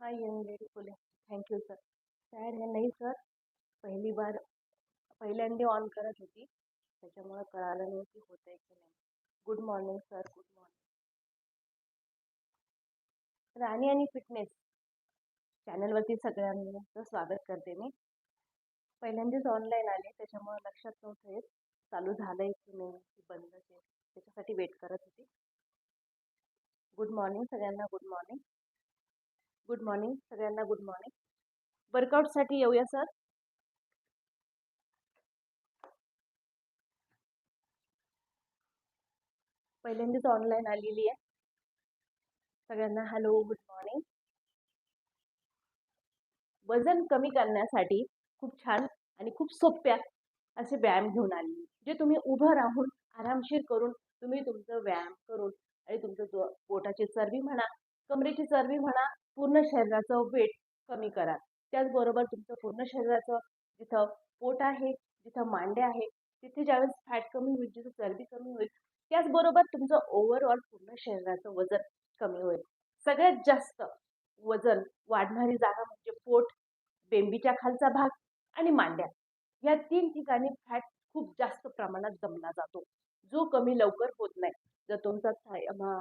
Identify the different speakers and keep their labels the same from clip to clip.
Speaker 1: हाय young lady बोले thank you sir sad हे नाही सर पहिली बार पहिल्यांदा ऑन करत होती. त्याच्यामुळं कळालं नाही की होत आहे की नाही. Good morning sir good morning Rani आणि फिटनेस चॅनलवरती सगळ्यांचं स्वागत करते मी. पहिल्यांदाच ऑनलाईन आले. त्याच्यामुळं लक्षात नव्हतं येत. चालू झालं आहे की नाही की बंदच आहे. त्याच्यासाठी वेट करत होती. गुड मॉर्निंग सगळ्यांना गुड मॉर्निंग गुड मॉर्निंग सगळ्यांना गुड मॉर्निंग वर्कआउटसाठी येऊया सर पहिल्यांदाच ऑनलाईन आलेली आहे. सगळ्यांना हॅलो गुड मॉर्निंग वजन कमी करण्यासाठी खूप छान आणि खूप सोप्या असे व्यायाम घेऊन आलेली जे तुम्ही उभं राहून आरामशीर करून तुम्ही तुमचं व्यायाम करून आणि तुमचं पोटाची चरबी म्हणा कमरेची चरबी म्हणा पूर्ण शरीराचं वेट कमी करा. त्याचबरोबर तुमचं पूर्ण शरीराचं जिथं पोट आहे जिथं मांडे आहे तिथे ज्यावेळेस फॅट कमी होईल जिथं चरबी कमी होईल त्याचबरोबर तुमचं ओव्हरऑल पूर्ण शरीराचं वजन कमी होईल. सगळ्यात जास्त वजन वाढणारी जागा म्हणजे पोट बेंबीच्या खालचा भाग आणि मांड्या. या तीन ठिकाणी फॅट खूप जास्त प्रमाणात जमला जातो. जो कमी लवकर होत नाही. जर तुमचा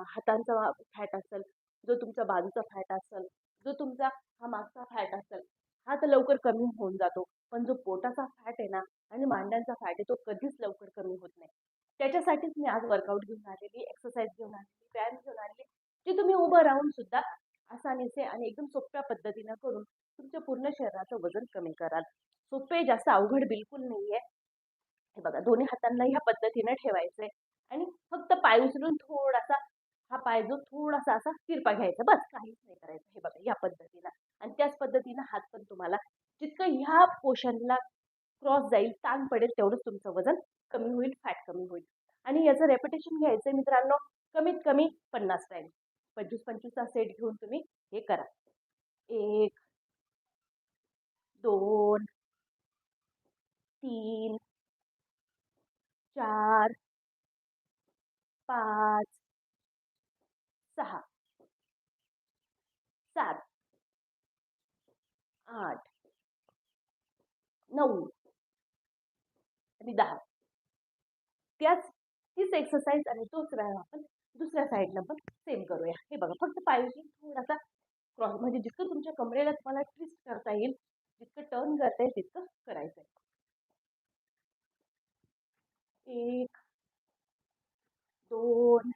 Speaker 1: हातांचा फॅट असेल जो तुमचा बाजूचा फॅट असेल जो तुमचा हा मागचा फॅट असेल हा तर लवकर कमी होऊन जातो. पण जो पोटाचा फॅट आहे ना आणि मांड्यांचा फॅट आहे तो कधीच लवकर कमी होत नाही. त्याच्यासाठीच मी आज वर्कआउट घेऊन आलेली एक्सरसाइज घेऊन आलेली व्यायाम घेऊन आलेली जी तुम्ही उभं राहून सुद्धा आसानीचे आणि एकदम सोप्या पद्धतीनं करून तुमच्या पूर्ण शरीराचं वजन कमी कराल. सोपे जास्त अवघड बिलकुल नाही आहे हे बघा दोन्ही हातांना ह्या पद्धतीनं ठेवायचंय. आणि फक्त पाय उचलून थोडासा हा पाय जो थोडासा असा तिरपा घ्यायचा बस काहीच नाही करायचं हे बघा या पद्धतीनं आणि त्याच पद्धतीनं हात पण तुम्हाला जितकं ह्या पोर्शनला क्रॉस जाईल ताण पडेल तेवढंच तुमचं वजन कमी होईल फॅट कमी होईल. आणि याचं रेपिटेशन घ्यायचं मित्रांनो कमीत कमी पन्नास टाईम पंचवीस पंचवीसचा सेट घेऊन तुम्ही हे करा. एक दोन तीन चार पाच सहा. सात. आठ. नऊ. आणि दहा. त्याच तीच एक्सरसाइज आणि तोच व्यायाम आपण दुसऱ्या साईडला पण सेम करूया. हे बघा फक्त पाहिजे थोडासा क्रॉस म्हणजे जितकं तुमच्या कमरेला तुम्हाला ट्विस्ट करता येईल जितकं टर्न करता येईल तितकं करायचं आहे एक दोन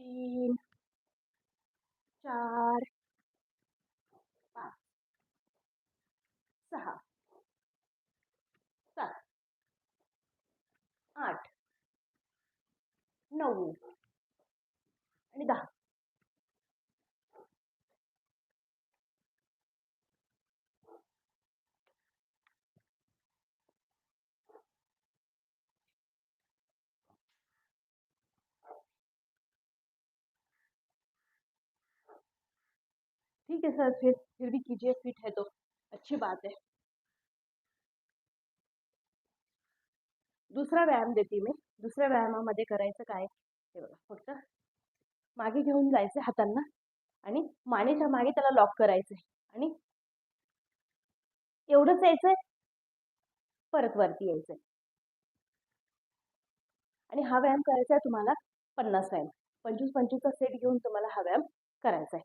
Speaker 1: तीन चार पाच सहा सात आठ नऊ आणि दहा. ठीक है सर फिर फिर भी कीजिए फिट है तो। अच्छी बात है। दुसरा व्यायाम देते मी। दुसऱ्या व्यायामामध्ये करायचं काय? हे बघा फक्त मागे घेऊन जायचं हातांना आणि मानेच्या मागे त्याला लॉक करायचं आणि एवढंच यायचंय परत वरती यायचंय. आणि हा व्यायाम करायचा आहे तुम्हाला पन्नास व्यायाम पंचवीस पंचवीसचा सेट घेऊन तुम्हाला हा व्यायाम करायचा आहे.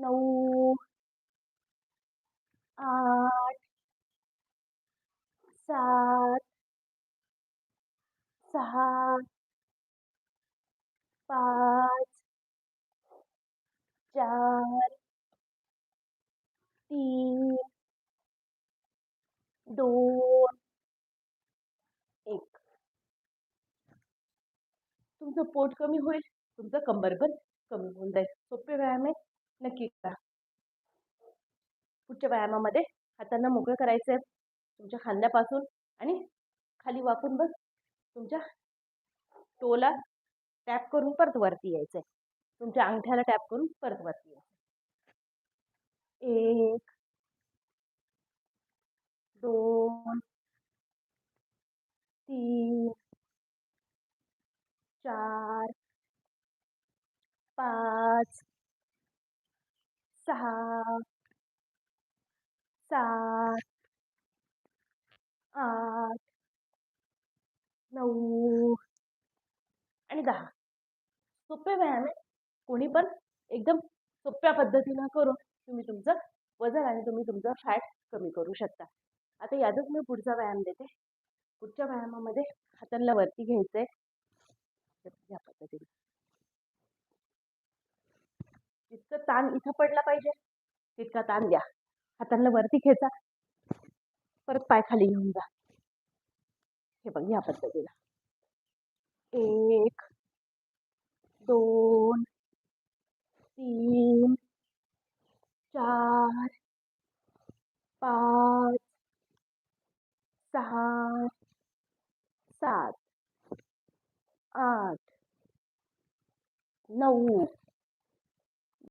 Speaker 1: नऊ आठ सात सहा पाच चार तीन दोन एक तुमचं पोट कमी होईल, तुमचं कंबर पण कमी होऊन जाईल. सोपे व्यायाम आहे. नक्की करा. पुढच्या व्यायामामध्ये हातांना मोकळं करायचं आहे तुमच्या खांद्यापासून आणि खाली वाकून बस. तुमच्या टोला टॅप करून परत वरती यायचं आहे तुमच्या अंगठ्याला टॅप करून परत वरती यायचं एक दोन तीन चार पाच सहा सात आठ नऊ आणि दहा. सोपे व्यायाम आहे. कोणी पण एकदम सोप्या पद्धतीनं करून तुम्ही तुमचं वजन आणि तुम्ही तुमचं फॅट कमी करू शकता. आता यातच मी पुढचा व्यायाम देते. पुढच्या व्यायामामध्ये हातांना वरती घ्यायचं आहे या पद्धतीने. जितकं ताण इथं पडला पाहिजे तितका ताण द्या. हातांना वरती खेचा. परत पाय खाली घेऊन जा. हे बघ या पद्धतीला एक दोन तीन चार पाच सहा सात आठ नऊ